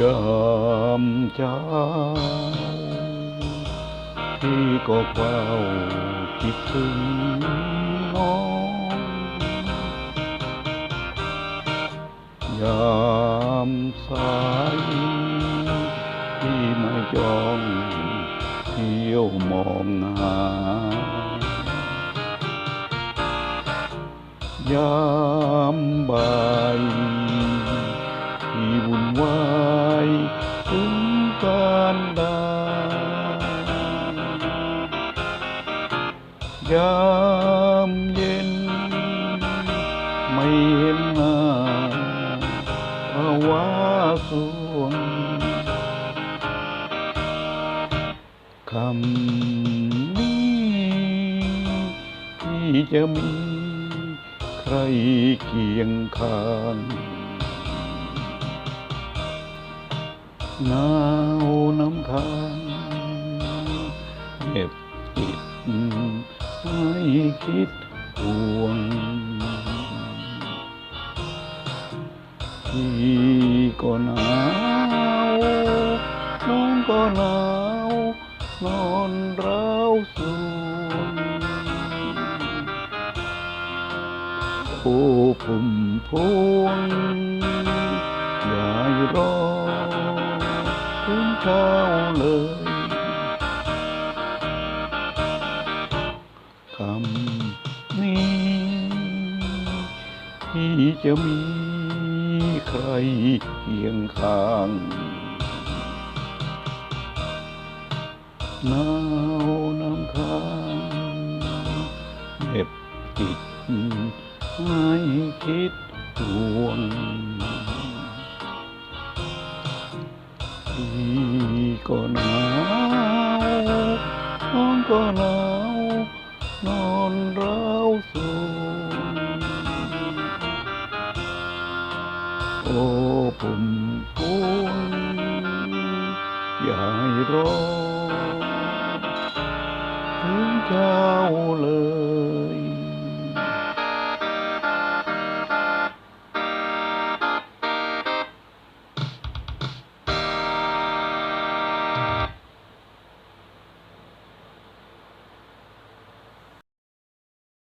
ยามเช้าพี่ก็เฝ้าคิดถึงน้องยามสายที่ไมาจองเที่ยวมองหายามบ่าย ยามเย็น ไม่เห็นหน้าภาวะสวงคำนี้ที่จะมีใครเคียงข้างหนาวน้ำค้างเห็บจิต ให้คิดห่วง พี่ก็หนาวน้องก็หนาวนอนร้าวสวงโอ้ผมพวงอย่าให้อถึ ที่จะมีใครเคียงข้างหนาวน้ำค้างเห็บจิตให้คิดห่วงพี่ก็หนาวน้องก็หนาว นอนร้าวสูง โอ้ผมพวงอย่าให้รอถึงเจ้าเลย